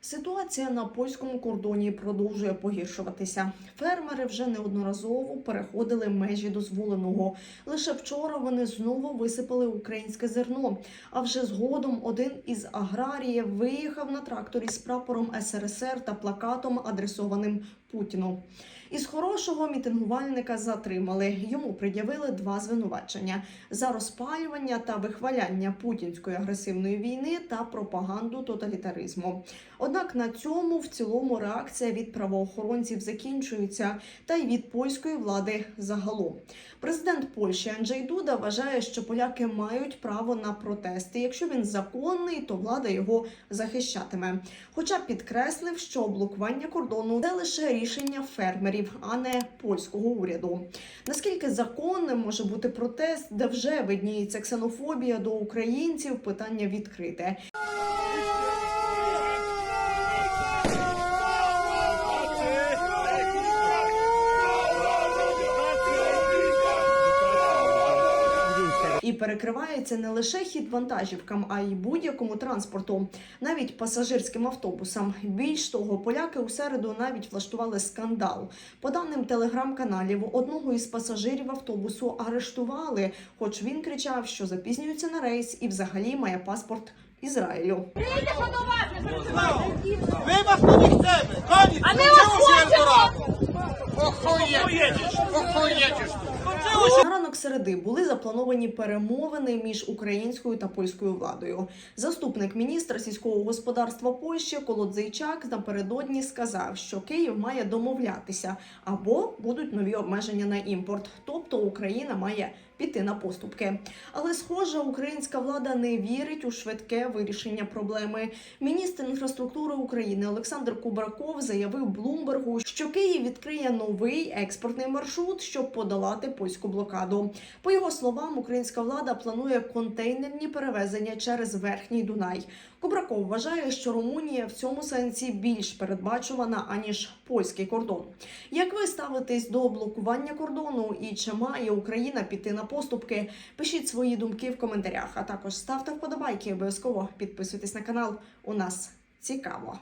Ситуація на польському кордоні продовжує погіршуватися. Фермери вже неодноразово переходили межі дозволеного. Лише вчора вони знову висипали українське зерно. А вже згодом один із аграріїв виїхав на тракторі з прапором СРСР та плакатом, адресованим Путіну. Із хорошого мітингувальника затримали. Йому пред'явили два звинувачення за розпалювання та вихваляння путінської агресивної війни та пропаганду тоталітаризму. Однак на цьому в цілому реакція від правоохоронців закінчується, та й від польської влади загалом. Президент Польщі Анджей Дуда вважає, що поляки мають право на протести. Якщо він законний, то влада його захищатиме. Хоча підкреслив, що блокування кордону це лише рішення фермерів, а не польського уряду. Наскільки законним може бути протест, де вже видніється ксенофобія до українців? Питання відкрите. І перекривається не лише хід вантажівкам, а й будь-якому транспорту, навіть пасажирським автобусам. Більш того, поляки у середу навіть влаштували скандал. По даним телеграм-каналів, одного із пасажирів автобусу арештували, хоч він кричав, що запізнюється на рейс і взагалі має паспорт Ізраїлю. Was tu nie chcemy! Koniec! A my Skończyło się was Eldorado! Середи були заплановані перемовини між українською та польською владою. Заступник міністра сільського господарства Польщі Колодзейчак напередодні сказав, що Київ має домовлятися або будуть нові обмеження на імпорт, тобто Україна має піти на поступки. Але схоже, українська влада не вірить у швидке вирішення проблеми. Міністр інфраструктури України Олександр Кубраков заявив Блумбергу, що Київ відкриє новий експортний маршрут, щоб подолати польську блокаду. По його словам, українська влада планує контейнерні перевезення через верхній Дунай. Кубраков вважає, що Румунія в цьому сенсі більш передбачувана аніж польський кордон. Як ви ставитесь до блокування кордону і чи має Україна піти на поступки? Пишіть свої думки в коментарях, а також ставте вподобайки. Обов'язково підписуйтесь на канал. У нас цікаво.